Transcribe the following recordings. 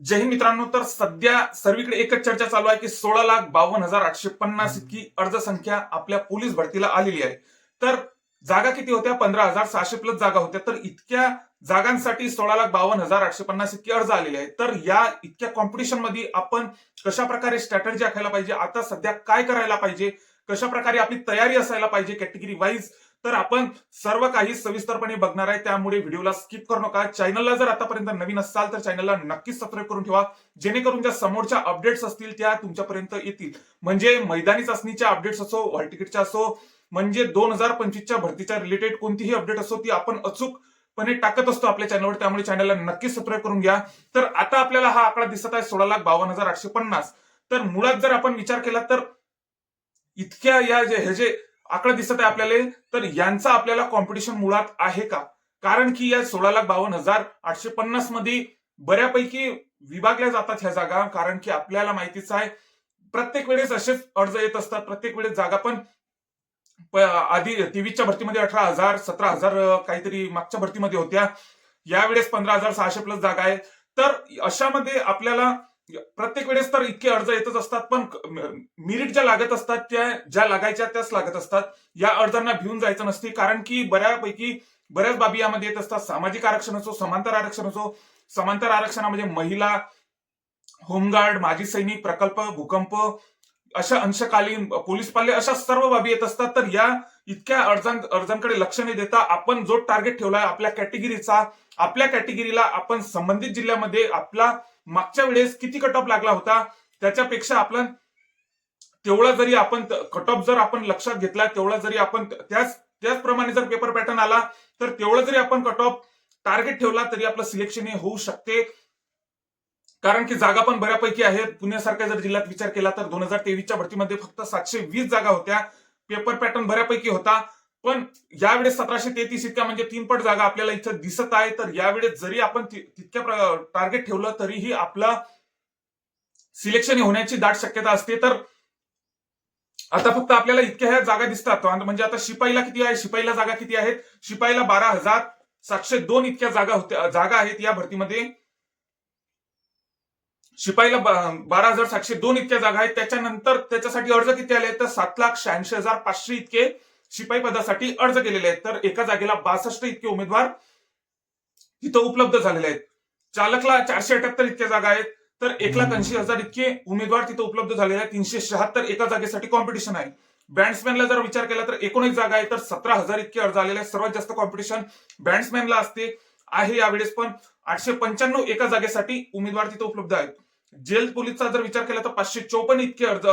जय हिंद मित्रांनो तर सध्या सर्वीकडे एकच चर्चा चालू आहे की सोळा लाख बावन्न हजार आठशे पन्नास इतकी अर्ज संख्या आपल्या पोलीस भरतीला आलेली आहे. तर जागा किती होत्या? पंधरा हजार सहाशे प्लस जागा होत्या. तर इतक्या जागांसाठी सोळा लाख बावन्न हजार आठशे पन्नास इतके अर्ज आलेले आहेत. तर या इतक्या कॉम्पिटिशनमध्ये आपण कशा प्रकारे स्ट्रॅटर्जी आखायला पाहिजे? आता सध्या काय करायला पाहिजे? कशा प्रकारे आपली तयारी असायला पाहिजे? कॅटेगरी वाईज तर आपण सर्व काही सविस्तरपणे बघणार आहे. त्यामुळे व्हिडिओला स्किप करू नका. चॅनलला जर आतापर्यंत नवीन असाल तर चॅनलला नक्कीच सबस्क्राईब करून ठेवा. जेणेकरून ज्या समोरच्या अपडेट्स असतील त्या तुमच्यापर्यंत येतील. म्हणजे मैदानी चाचणीच्या अपडेट्स असो हॉल तिकीटच्या असो म्हणजे दोन हजार पंचवीसच्या भरतीच्या रिलेटेड कोणतीही अपडेट असो ती आपण अचूकपणे टाकत असतो आपल्या चॅनलवर त्यामुळे चॅनलला नक्कीच सबस्क्राईब करून घ्या. तर आता आपल्याला हा आकडा दिसत आहे सोळा लाख बावन्न हजार आठशे पन्नास. तर मुळात जर आपण विचार केला तर इतक्या या जे हे जे आकडा दिसत आहे आपल्याला. तर यांचा आपल्याला कॉम्पिटिशन मुळात आहे का? कारण की या सोळा लाख बावन्न हजार आठशे पन्नासमध्ये बऱ्यापैकी विभागल्या जातात ह्या जागा कारण की आपल्याला माहितीच आहे प्रत्येक वेळेस असेच अर्ज येत असतात प्रत्येक वेळेस जागा पण आधी तेवीसच्या भरतीमध्ये अठरा हजार सतरा हजार काहीतरी मागच्या भरतीमध्ये होत्या. यावेळेस पंधरा हजार सहाशे प्लस जागा आहे. तर अशामध्ये आपल्याला म्हणजे प्रत्येक वेळेस तर इतके अर्ज येतच असतात पण मिरिट ज्या लागत असतात त्या ज्या लागायच्या त्याच लागत असतात. या अर्जांना भिवून जायचं नसते कारण की बऱ्यापैकी बऱ्याच बाबी यामध्ये येत असतात. सामाजिक आरक्षण असो समांतर आरक्षण असो समांतर आरक्षणामध्ये म्हणजे महिला होमगार्ड माजी सैनिक प्रकल्प भूकंप अशा अंशकालीन पोलीस पाल्य अशा सर्व बाबी येत असतात. तर या इतक्या अडचण अर्जांकडे लक्ष न देता आपण जो टार्गेट ठेवलाय आपल्या कॅटेगरीचा आपल्या कॅटेगरीला आपण संबंधित जिल्ह्यामध्ये आपला मागच्या वेळेस किती कट ऑफ लागला होता त्याच्यापेक्षा आपण तेवढा जरी आपण कट ऑफ जर आपण लक्षात घेतला तेवढा जरी आपण त्याच त्याचप्रमाणे जर पेपर पॅटर्न आला तर तेवढं जरी आपण कट ऑफ टार्गेट ठेवला तरी आपलं सिलेक्शन हे होऊ शकते. कारण की जागा पण बऱ्यापैकी आहेत. पुण्यासारख्या जर जिल्ह्यात विचार केला तर दोन हजार तेवीसच्या भरतीमध्ये फक्त सातशे वीस जागा होत्या. पेपर पॅटर्न बऱ्यापैकी होता. पण यावेळेस सतराशे तेहतीस इतक्या म्हणजे तीन पट जागा आपल्याला इथं दिसत आहे. तर यावेळेस जरी आपण तितक्या टार्गेट ठेवलं तरीही आपलं सिलेक्शन होण्याची दाट शक्यता असते. तर आता फक्त आपल्याला इतक्या ह्या जागा दिसतात. म्हणजे आता शिपाईला किती आहे? शिपाईला जागा किती आहेत? शिपाईला बारा हजार सातशे दोन इतक्या जागा होत्या जागा आहेत या भरतीमध्ये. शिपाईला बारा हजार सातशे दोन इतक्या जागा आहेत. त्याच्यानंतर त्याच्यासाठी अर्ज किती आले आहेत? तर सात लाख शहाऐंशी हजार पाचशे इतके शिपाई पदासाठी अर्ज केलेले आहेत. तर एका जागेला बासष्ट इतके उमेदवार तिथं उपलब्ध झालेले आहेत. चालकला चारशे अठ्याहत्तर इतक्या जागा आहेत. तर एक लाख ऐंशी हजार इतके उमेदवार तिथं उपलब्ध झालेले आहेत. तीनशे शहात्तर एका जागेसाठी कॉम्पिटिशन आहे. बँड्समॅनला जर विचार केला तर एकोणीस जागा आहे तर सतरा हजार इतके अर्ज आलेले आहेत. सर्वात जास्त कॉम्पिटिशन बँड्समॅनला असते आहे यावेळेस पण. आठशे पंच्याण्णव एका जागेसाठी उमेदवार तिथं उपलब्ध आहेत. जेल पोलीसचा जर विचार केला तर पाचशे चौपन्न इतके अर्ज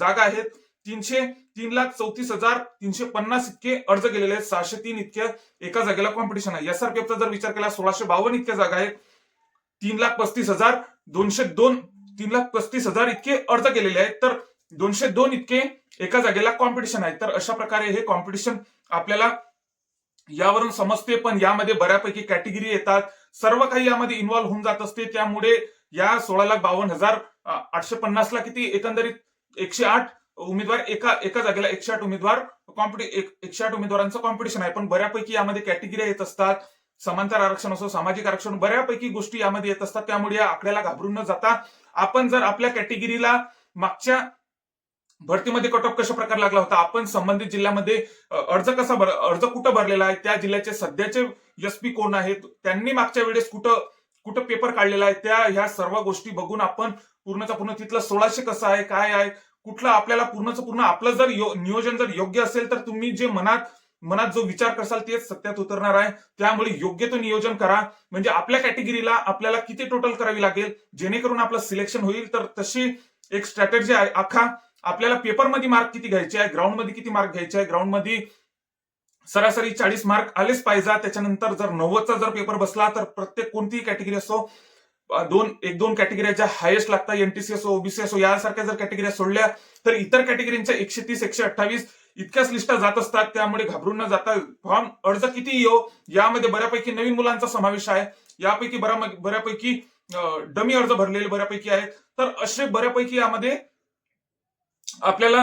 जागा आहेत. तीनशे तीन लाख चौतीस हजार तीनशे पन्नास इतके अर्ज केलेले आहेत. सहाशे तीन इतके एका जागेला कॉम्पिटिशन आहे. एसआरपीएफचा जर विचार केला सोळाशे बावन्न इतक्या जागा आहेत. तीन लाख पस्तीस हजार दोनशे दोन तीन लाख पस्तीस हजार इतके अर्ज केलेले आहेत. तर दोनशे दोन इतके एका जागेला कॉम्पिटिशन आहे. तर अशा प्रकारे हे कॉम्पिटिशन आपल्याला यावरून समजते. पण यामध्ये बऱ्यापैकी कॅटेगरी येतात. सर्व काही यामध्ये इन्व्हॉल्व्ह होऊन जात असते. त्यामुळे या सोळा लाख बावन्न हजार आठशे आठशे पन्नासला किती एकंदरीत एकशे आठ उमेदवार एका एका जागेला एकशे आठ उमेदवार कॉम्पिटि एकशे आठ उमेदवारांचं कॉम्पिटिशन आहे. पण बऱ्यापैकी यामध्ये कॅटेगरी येत असतात. समांतर आरक्षण असो सामाजिक आरक्षण बऱ्यापैकी गोष्टी यामध्ये येत असतात. त्यामुळे या आकड्याला घाबरून न जाता आपण जर आपल्या कॅटेगरीला मागच्या भरतीमध्ये कट ऑफ कशा प्रकारे लागला होता? आपण संबंधित जिल्ह्यामध्ये अर्ज कसा भर अर्ज कुठं भरलेला आहे? त्या जिल्ह्याचे सध्याचे एसपी कोण आहेत? त्यांनी मागच्या वेळेस कुठं कुठं पेपर काढलेला आहे त्या ह्या सर्व गोष्टी बघून आपण पूर्णचा पूर्ण तिथलं सोळाशे कसं आहे काय आहे कुठलं आपल्याला पूर्णचं पूर्ण आपलं जर नियोजन जर योग्य असेल तर तुम्ही जे मनात मनात जो विचार करसाल तेच सत्यात उतरणार आहे. त्यामुळे योग्य तो नियोजन करा. म्हणजे आपल्या कॅटेगरीला आपल्याला किती टोटल करावी लागेल? जेणेकरून आपलं सिलेक्शन होईल. तर तशी एक स्ट्रॅटेजी आहे. आखा आपल्याला पेपरमध्ये मार्क किती घ्यायचे आहे? ग्राउंडमध्ये किती मार्क घ्यायचे आहे? ग्राउंडमध्ये सरासरी चाळीस मार्क आलेच पाहिजे. त्याच्यानंतर जर नव्वदचा जर पेपर बसला तर प्रत्येक कोणतीही कॅटेगरी असो दोन एक दोन कॅटेगरी ज्या हायेस्ट लागतात एनटीसी असो ओबीसी असो यासारख्या जर कॅटेगरी सोडल्या तर इतर कॅटेगरींच्या एकशे तीस एकशे अठ्ठावीस इतक्याच लिस्टा जात असतात. त्यामुळे घाबरून न जाता फॉर्म अर्ज किती येऊ यामध्ये बऱ्यापैकी नवीन मुलांचा समावेश आहे. यापैकी बऱ्या बऱ्यापैकी डमी अर्ज भरलेले बऱ्यापैकी आहेत. तर असे बऱ्यापैकी यामध्ये आपल्याला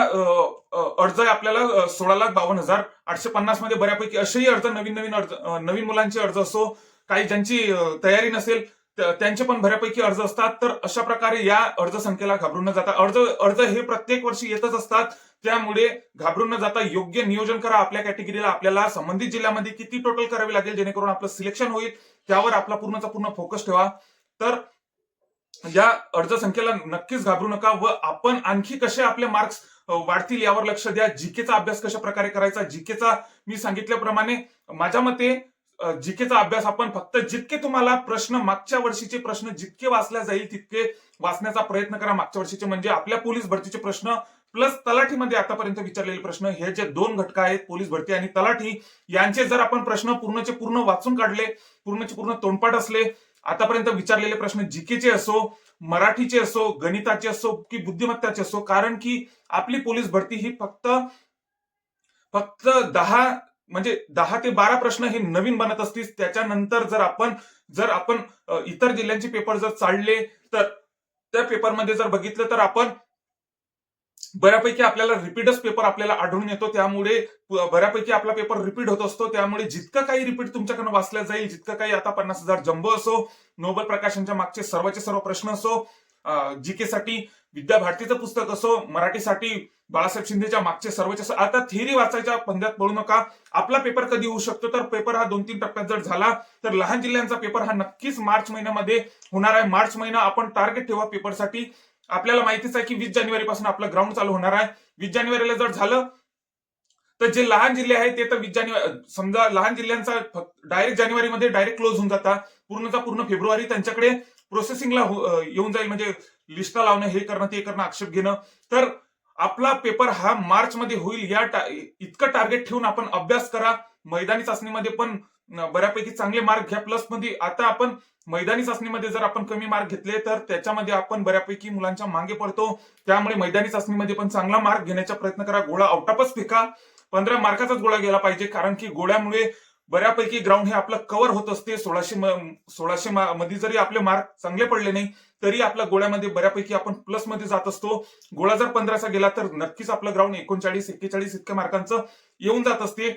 अर्ज आपल्याला सोळा लाख बावन्न हजार आठशे पन्नासमध्ये बऱ्यापैकी असेही अर्ज नवीन नवीन अर्ज नवीन मुलांचे अर्ज असो काही ज्यांची तयारी नसेल त्यांचे पण बऱ्यापैकी अर्ज असतात. तर अशा प्रकारे या अर्ज संख्येला घाबरून न जाता अर्ज अर्ज हे प्रत्येक वर्षी येतच असतात. त्यामुळे घाबरून न जाता योग्य नियोजन करा. आपल्या कॅटेगरीला आपल्याला संबंधित जिल्ह्यामध्ये किती टोटल करावी लागेल जेणेकरून आपलं सिलेक्शन होईल त्यावर आपला पूर्णचा पूर्ण फोकस ठेवा. तर म्हणजे या अर्जसंख्येला नक्कीच घाबरू नका व आपण आणखी कसे आपले मार्क्स वाढतील यावर लक्ष द्या. जीकेचा अभ्यास कशा प्रकारे करायचा? जीकेचा मी सांगितल्याप्रमाणे माझ्या मते जीकेचा अभ्यास आपण फक्त जितके तुम्हाला प्रश्न मागच्या वर्षीचे प्रश्न जितके वाचल्या जाईल तितके वाचण्याचा प्रयत्न करा. मागच्या वर्षीचे म्हणजे आपल्या पोलीस भरतीचे प्रश्न प्लस तलाठीमध्ये आतापर्यंत विचारलेले प्रश्न हे जे दोन घटक आहेत पोलीस भरती आणि तलाठी यांचे जर आपण प्रश्न पूर्णचे पूर्ण वाचून काढले पूर्णचे पूर्ण तोंडपाठ असले आतापर्यंत विचारलेले प्रश्न जीकेचे असो मराठीचे असो गणिताचे असो की बुद्धिमत्ताचे असो कारण की आपली पोलीस भरती ही फक्त फक्त दहा म्हणजे दहा ते बारा प्रश्न हे नवीन बनत असतील त्याच्यानंतर जर आपण जर आपण इतर जिल्ह्यांचे पेपर जर चालले तर त्या पेपरमध्ये जर बघितलं तर आपण बऱ्यापैकी आपल्याला रिपीटच पेपर आपल्याला आढळून येतो. त्यामुळे बऱ्यापैकी आपला पेपर रिपीट होत असतो. त्यामुळे जितकं काही रिपीट तुमच्याकडनं वाचलं जाईल जितकं काही आता पन्नास हजार जम्बो असो नोबल प्रकाशनच्या मागचे सर्वचे सर्व प्रश्न असो जीके साठी विद्या भारतीचं पुस्तक असो मराठीसाठी बाळासाहेब शिंदेच्या मागचे सर्वचे आता थेरी वाचायच्या पंध्यात पडू नका. आपला पेपर कधी होऊ शकतो? तर पेपर हा दोन तीन टप्प्यात जर झाला तर लहान जिल्ह्यांचा पेपर हा नक्कीच मार्च महिन्यामध्ये होणार आहे. मार्च महिना आपण टार्गेट ठेवा पेपरसाठी आपल्याला माहितीच आहे की वीस जानेवारी पासून आपलं ग्राउंड चालू होणार आहे. वीस जानेवारीला जर झालं तर जे लहान जिल्हे आहेत ते तर वीस जानेवारी समजा लहान जिल्ह्यांचा डायरेक्ट जानेवारीमध्ये डायरेक्ट क्लोज होऊन जाता पूर्णचा पूर्ण फेब्रुवारी त्यांच्याकडे प्रोसेसिंगला हो, येऊन जाईल. म्हणजे लिस्टा लावणं हे करणं ते करणं आक्षेप घेणं. तर आपला पेपर हा मार्च मध्ये होईल. या टा- इतकं टार्गेट ठेवून आपण अभ्यास करा. मैदानी चाचणीमध्ये पण बऱ्यापैकी चांगले मार्क घ्या. प्लसमध्ये आता आपण मैदानी चाचणीमध्ये जर आपण कमी मार्क घेतले तर त्याच्यामध्ये आपण बऱ्यापैकी मुलांच्या मागे पडतो. त्यामुळे मैदानी चाचणीमध्ये पण चांगला मार्क घेण्याचा प्रयत्न करा. गोळा आउटापच फेका. पंधरा मार्काचाच गोळा गेला पाहिजे कारण की गोळ्यामुळे बऱ्यापैकी ग्राउंड हे आपलं कव्हर होत असते. सोळाशे सोळाशे मध्ये जरी आपले मार्क चांगले पडले नाही तरी आपल्या गोळ्यामध्ये बऱ्यापैकी आपण प्लसमध्ये जात असतो. गोळा जर पंधराचा गेला तर नक्कीच आपलं ग्राउंड एकोणचाळीस एक्केचाळीस इतक्या मार्कांचं येऊन जात असते.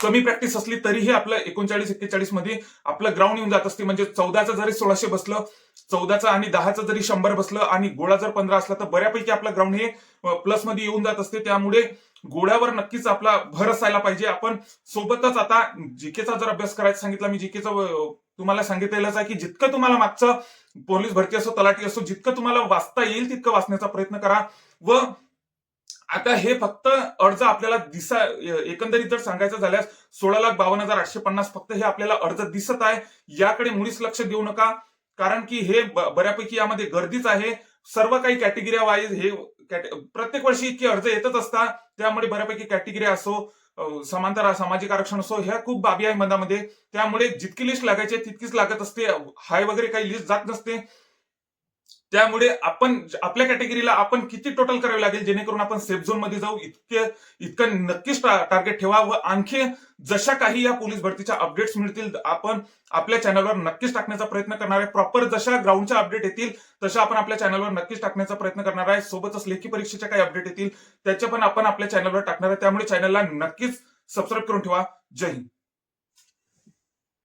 कमी प्रॅक्टिस असली तरीही आपलं एकोणचाळीस एक्केचाळीसमध्ये आपलं ग्राउंड येऊन जात असते. म्हणजे चौदाचं जरी सोळाशे बसलं चौदाचं आणि दहाचं जरी शंभर बसलं आणि गोळा जर पंधरा असला तर बऱ्यापैकी आपलं ग्राउंड हे प्लसमध्ये येऊन जात असते. त्यामुळे गोळ्यावर नक्कीच आपला भर असायला पाहिजे. आपण सोबतच आता जीकेचा जर अभ्यास करायचा सांगितला मी जीकेचा तुम्हाला सांगितलेलंच आहे की जितकं तुम्हाला मागचं पोलीस भरती असो तलाठी असो जितकं तुम्हाला वाचता येईल तितकं वाचण्याचा प्रयत्न करा. व आता हे फक्त अर्ज आपल्याला दिसा एकंदरीत जर सांगायचं झाल्यास सोळा लाख बावन्न हजार आठशे पन्नास फक्त हे आपल्याला अर्ज दिसत आहे. याकडे मुळीच लक्ष देऊ नका. कारण की हे बऱ्यापैकी यामध्ये गर्दीच आहे. सर्व काही कॅटेगरी वाईज हे कॅटे- प्रत्येक वर्षी इतके अर्ज येतच असतात. त्यामुळे बऱ्यापैकी कॅटेगरी असो समांतर सामाजिक आरक्षण असो ह्या खूप बाबी आहे मधामध्ये त्यामुळे जितकी लिस्ट लागायची तितकीच लागत असते. हाय वगैरे काही लिस्ट जात नसते. त्यामुळे आपण आपल्या कॅटेगरीला आपण किती टोटल करावे लागेल जेणेकरून आपण सेफ झोनमध्ये जाऊ इतके इतकं नक्कीच टार्गेट ठेवा व आणखी जशा काही या पोलीस भरतीच्या अपडेट्स मिळतील आपण आपल्या चॅनलवर नक्कीच टाकण्याचा प्रयत्न करणार आहे. प्रॉपर जशा ग्राउंडच्या अपडेट येतील तशा आपण आपल्या चॅनलवर नक्कीच टाकण्याचा प्रयत्न करणार आहे. सोबतच लेखी परीक्षेच्या काही अपडेट येतील त्याचे पण आपण आपल्या चॅनलवर टाकणार आहे. त्यामुळे चॅनलला नक्कीच सबस्क्राईब करून ठेवा. जय हिंद.